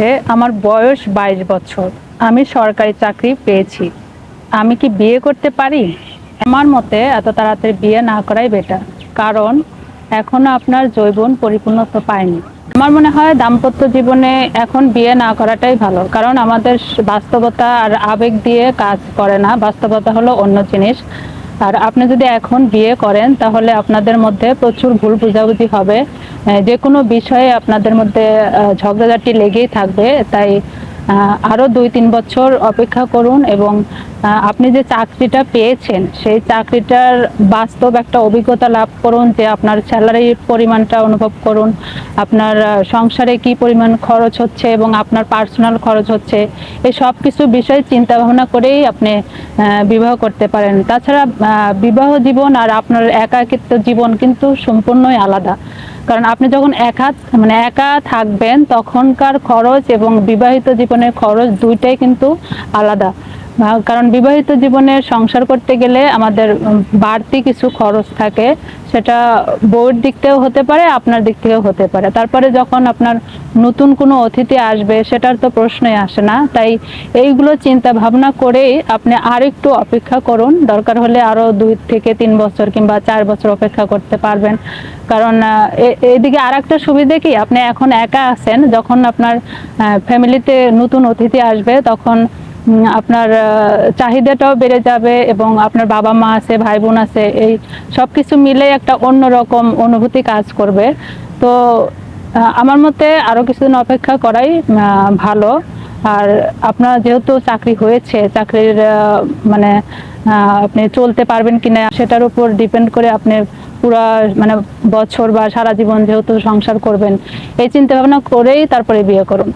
হচ্ছে আমার বয়স বাইশ বছর। আমি সরকারি চাকরি পেয়েছি। আমি কি বিয়ে করতে পারি? আমার মতে এত তাড়াতাড়ি বিয়ে না করাই বেটার কারণ এখনও আপনার যৌবন পরিপূর্ণতা পায়নি। আমার মনে হয় দাম্পত্য জীবনে এখন বিয়ে না করাটাই ভালো, কারণ আমাদের বাস্তবতা আর আবেগ দিয়ে কাজ করে না। বাস্তবতা হলো অন্য জিনিস। আর আপনি যদি এখন বিয়ে করেন, তাহলে আপনাদের মধ্যে প্রচুর ভুল বোঝাবুঝি হবে। যে কোনো বিষয়ে আপনাদের মধ্যে ঝগড়াঝাটি লেগেই থাকবে, তাই আরও দুই তিন বছর অপেক্ষা করুন এবং আপনি যে চাকরিটা পেয়েছেন, সেই চাকরিটার বাস্তব একটা অভিজ্ঞতা লাভ করুন, যে আপনার স্যালারির পরিমাণটা অনুভব করুন, আপনার সংসারে কি পরিমাণ খরচ হচ্ছে এবং আপনার পার্সোনাল খরচ হচ্ছে, এই সব কিছু বিষয় চিন্তা ভাবনা করেই আপনি বিবাহ করতে পারেন। তাছাড়া বিবাহ জীবন আর আপনার একাকিত্ব জীবন কিন্তু সম্পূর্ণই আলাদা। কারণ আপনি যখন একা মানে একা থাকবেন, তখনকার খরচ এবং বিবাহিত জীবনের খরচ দুইটাই কিন্তু আলাদা। কারণ বিবাহিত জীবনে সংসার করতে গেলে আমাদের বাড়তি কিছু খরচ থাকে, সেটা বউয়ের দিক থেকেও হতে পারে, আপনার দিক থেকেও হতে পারে। তারপরে যখন আপনার নতুন কোনো অতিথি আসবে, সেটার তো প্রশ্নই আসে না। তাই এইগুলো চিন্তা ভাবনা করেই আপনি আর একটু অপেক্ষা করুন। দরকার হলে আরও দুই থেকে তিন বছর কিংবা চার বছর অপেক্ষা করতে পারবেন। কারণ এদিকে আর একটা সুবিধা কি? আপনি এখন একা আছেন, যখন আপনার ফ্যামিলিতে নতুন অতিথি আসবে, তখন আপনার চাহিদাটাও বেড়ে যাবে এবং আপনার বাবা মা আছে ভাই বোন আছে, এই সব কিছু মিলে একটা অন্যরকম অনুভূতি কাজ করবে। তো আমার মতে আরও কিছুদিন অপেক্ষা করাই ভালো। আর আপনার যেহেতু চাকরি হয়েছে, চাকরির মানে আপনি চলতে পারবেন কিনা সেটার উপর ডিপেন্ড করে আপনি পুরা মানে বছর বা সারা জীবন যেহেতু সংসার করবেন, এই চিন্তা ভাবনা করেই তারপরে বিয়ে করুন।